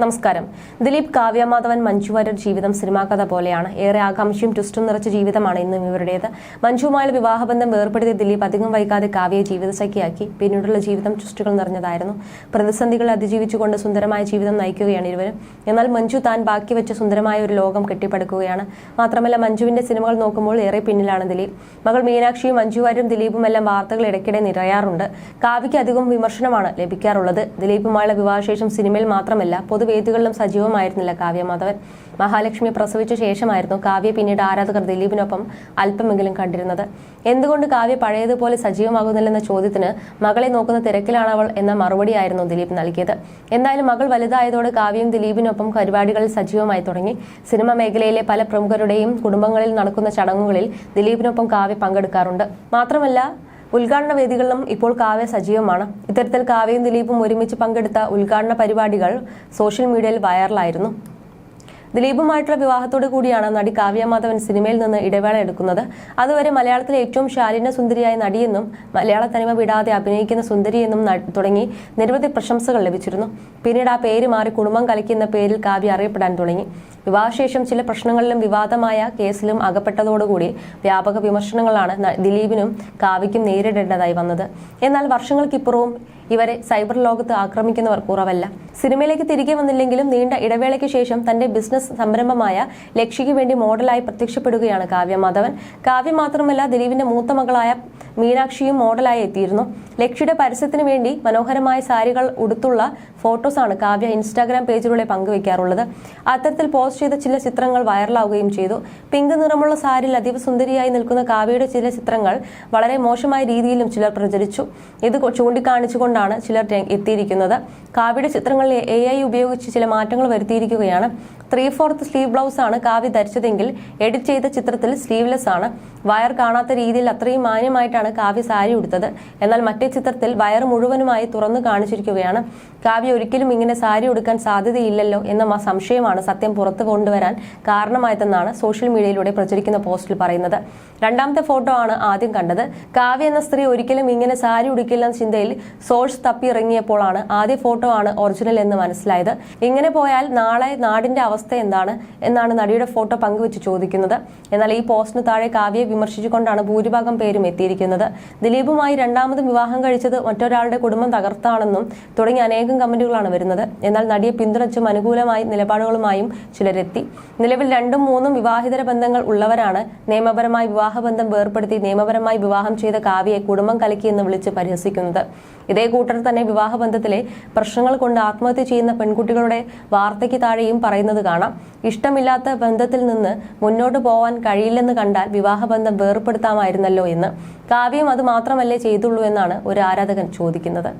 നമസ്കാരം. ദിലീപ് കാവ്യമാധവൻ മഞ്ജു വാര്യർ ജീവിതം സിനിമാ കഥ പോലെയാണ്. ഏറെ ആകാംക്ഷയും ട്വിസ്റ്റും നിറച്ച ജീവിതമാണ് ഇന്നും ഇവരുടേത്. മഞ്ജുവുമായുള്ള വിവാഹബന്ധം വേർപ്പെടുത്തിയ ദിലീപ് അധികം വൈകാതെ കാവ്യയെ ജീവിതസഖിയാക്കി പിന്നീടുള്ള ജീവിതം ട്വിസ്റ്റുകൾ നിറഞ്ഞതായിരുന്നു. പ്രതിസന്ധികളെ അതിജീവിച്ചുകൊണ്ട് സുന്ദരമായ ജീവിതം നയിക്കുകയാണ് ഇരുവരും. എന്നാൽ മഞ്ജു താൻ ബാക്കി വെച്ച സുന്ദരമായ ഒരു ലോകം കെട്ടിപ്പടുക്കുകയാണ്. മാത്രമല്ല മഞ്ജുവിന്റെ സിനിമകൾ നോക്കുമ്പോൾ ഏറെ പിന്നിലാണ് ദിലീപ്. മകൾ മീനാക്ഷിയും മഞ്ജു വാര്യരും ദിലീപും എല്ലാം വാർത്തകൾ ഇടയ്ക്കിടെ നിറയാറുണ്ട്. കാവ്യയ്ക്ക് അധികം വിമർശനമാണ് ലഭിക്കാറുള്ളത്. ദിലീപുമായുള്ള വിവാഹശേഷം സിനിമയിൽ മാത്രമല്ല പൊതുവേദികളിലും സജീവമായിരുന്നില്ല കാവ്യ മാധവൻ. മഹാലക്ഷ്മി പ്രസവിച്ച ശേഷമായിരുന്നു കാവ്യ പിന്നീട് ആരാധകർ ദിലീപിനൊപ്പം അല്പമെങ്കിലും കണ്ടിരുന്നത്. എന്തുകൊണ്ട് കാവ്യ പഴയതുപോലെ സജീവമാകുന്നില്ലെന്ന ചോദ്യത്തിന് മകളെ നോക്കുന്ന തിരക്കിലാണ് അവൾ എന്ന മറുപടിയായിരുന്നു ദിലീപ് നൽകിയത്. എന്തായാലും മകൾ വലുതായതോടെ കാവ്യയും ദിലീപിനൊപ്പം പരിപാടികളിൽ സജീവമായി തുടങ്ങി. സിനിമ മേഖലയിലെ പല പ്രമുഖരുടെയും കുടുംബങ്ങളിൽ നടക്കുന്ന ചടങ്ങുകളിൽ ദിലീപിനൊപ്പം കാവ്യ പങ്കെടുക്കാറുണ്ട്. മാത്രമല്ല ഉദ്ഘാടന വേദികളിലും ഇപ്പോൾ കാവ്യ സജീവമാണ്. ഇത്തരത്തിൽ കാവ്യയും ദിലീപും ഒരുമിച്ച് പങ്കെടുത്ത ഉദ്ഘാടന പരിപാടികൾ സോഷ്യൽ മീഡിയയിൽ വൈറലായിരുന്നു. ദിലീപുമായിട്ടുള്ള വിവാഹത്തോടു കൂടിയാണ് നടി കാവ്യ മാധവൻ സിനിമയിൽ നിന്ന് ഇടവേള എടുക്കുന്നത്. അതുവരെ മലയാളത്തിലെ ഏറ്റവും ശാലീന സുന്ദരിയായ നടിയെന്നും മലയാള തനിമ വിടാതെ അഭിനയിക്കുന്ന സുന്ദരിയെന്നും തുടങ്ങി നിരവധി പ്രശംസകൾ ലഭിച്ചിരുന്നു. പിന്നീട് ആ പേര് മാറി കുടുംബം കലക്കിയെന്ന പേരിൽ കാവ്യ അറിയപ്പെടാൻ തുടങ്ങി. വിവാഹശേഷം ചില പ്രശ്നങ്ങളിലും വിവാദമായ കേസിലും അകപ്പെട്ടതോടുകൂടി വ്യാപക വിമർശനങ്ങളാണ് ദിലീപിനും കാവ്യയ്ക്കും നേരിടേണ്ടതായി വന്നത്. എന്നാൽ വർഷങ്ങൾക്കിപ്പുറവും ഇവരെ സൈബർ ലോകത്ത് ആക്രമിക്കുന്നവർ കുറവല്ല. സിനിമയിലേക്ക് തിരികെ വന്നില്ലെങ്കിലും നീണ്ട ഇടവേളയ്ക്ക് ശേഷം തന്റെ ബിസിനസ് സംരംഭമായ ലക്ഷ്യയ്ക്ക് വേണ്ടി മോഡലായി പ്രത്യക്ഷപ്പെടുകയാണ് കാവ്യ മാധവൻ. കാവ്യ മാത്രമല്ല ദിലീപിന്റെ മൂത്ത മകളായ മീനാക്ഷിയും മോഡലായി എത്തിയിരുന്നു. ലക്ഷ്യയുടെ പരസ്യത്തിന് വേണ്ടി മനോഹരമായ സാരികൾ ഉടുത്തുള്ള ഫോട്ടോസാണ് കാവ്യ ഇൻസ്റ്റാഗ്രാം പേജിലൂടെ പങ്കുവയ്ക്കാറുള്ളത് അത്തരത്തിൽ പോസ്റ്റ് ചെയ്ത ചില ചിത്രങ്ങൾ വൈറലാവുകയും ചെയ്തു. പിങ്ക് നിറമുള്ള സാരിയിൽ അതീവ സുന്ദരിയായി നിൽക്കുന്ന കാവ്യയുടെ ചില ചിത്രങ്ങൾ വളരെ മോശമായ രീതിയിലും ചിലർ പ്രചരിച്ചു. ഇത് ചൂണ്ടിക്കാണിച്ചുകൊണ്ടാണ് ചിലർ എത്തിയിരിക്കുന്നത്. കാവ്യയുടെ ചിത്രങ്ങളിൽ എ ഐ ഉപയോഗിച്ച് ചില മാറ്റങ്ങൾ വരുത്തിയിരിക്കുകയാണ്. ത്രീ ഫോർത്ത് സ്ലീവ് ബ്ലൗസ് ആണ് കാവ്യ ധരിച്ചതെങ്കിൽ എഡിറ്റ് ചെയ്ത ചിത്രത്തിൽ സ്ലീവ്ലെസ് ആണ്. വയർ കാണാത്ത രീതിയിൽ അത്രയും മാന്യമായിട്ടാണ് കാവ്യ സാരി ഉടുത്തത്. എന്നാൽ മറ്റേ ചിത്രത്തിൽ വയർ മുഴുവനുമായി തുറന്നു കാണിച്ചിരിക്കുകയാണ്. കാവ്യ ഒരിക്കലും ഇങ്ങനെ സാരി ഉടുക്കാൻ സാധ്യതയില്ലല്ലോ എന്ന സംശയമാണ് സത്യം പുറത്തു കൊണ്ടുവരാൻ കാരണമായതെന്നാണ് സോഷ്യൽ മീഡിയയിലൂടെ പ്രചരിക്കുന്ന പോസ്റ്റിൽ പറയുന്നത്. രണ്ടാമത്തെ ഫോട്ടോ ആണ് ആദ്യം കണ്ടത്. കാവ്യ എന്ന സ്ത്രീ ഒരിക്കലും ഇങ്ങനെ സാരി ഉടുക്കില്ല എന്ന ചിന്തയിൽ സോഴ്സ് തപ്പി ഇറങ്ങിയപ്പോഴാണ് ആദ്യ ഫോട്ടോ ആണ് ഒറിജിനൽ എന്ന് മനസ്സിലായത്. ഇങ്ങനെ പോയാൽ നാളെ നാടിന്റെ അവസ്ഥ എന്താണ് എന്നാണ് നടിയുടെ ഫോട്ടോ പങ്കുവച്ച് ചോദിക്കുന്നത്. എന്നാൽ ഈ പോസ്റ്റിന് താഴെ കാവ്യയെ വിമർശിച്ചുകൊണ്ടാണ് ഭൂരിഭാഗം പേരും എത്തിയിരിക്കുന്നത്. ദിലീപുമായി രണ്ടാമതും വിവാഹം കഴിച്ചത് മറ്റൊരാളുടെ കുടുംബം തകർത്താണെന്നും തുടങ്ങി അനേകം കമന്റുകളാണ് വരുന്നത്. എന്നാൽ നടിയെ പിന്തുണച്ചും അനുകൂലമായി നിലപാടുകളുമായും ചിലരെത്തി. നിലവിൽ രണ്ടും മൂന്നും വിവാഹിതര ബന്ധങ്ങൾ ഉള്ളവരാണ്. നിയമപരമായി വിവാഹബന്ധം വേർപ്പെടുത്തി നിയമപരമായി വിവാഹം ചെയ്ത കാവ്യയെ കുടുംബം കലക്കി എന്ന് വിളിച്ച് പരിഹസിക്കുന്നത്. ഇതേ കൂട്ടർ തന്നെ വിവാഹബന്ധത്തിലെ പ്രശ്നങ്ങൾ കൊണ്ട് ആത്മഹത്യ ചെയ്യുന്ന പെൺകുട്ടികളുടെ വാർത്തയ്ക്ക് താഴെയും പറയുന്നത് കാണാം. ഇഷ്ടമില്ലാത്ത ബന്ധത്തിൽ നിന്ന് മുന്നോട്ട് പോവാൻ കഴിയില്ലെന്ന് കണ്ടാൽ വിവാഹബന്ധം വേർപ്പെടുത്താമായിരുന്നല്ലോ എന്ന്. കാവ്യം അത് മാത്രമല്ലേ ചെയ്തുള്ളൂ എന്നാണ് ഒരു ആരാധകൻ ചോദിക്കുന്നത്.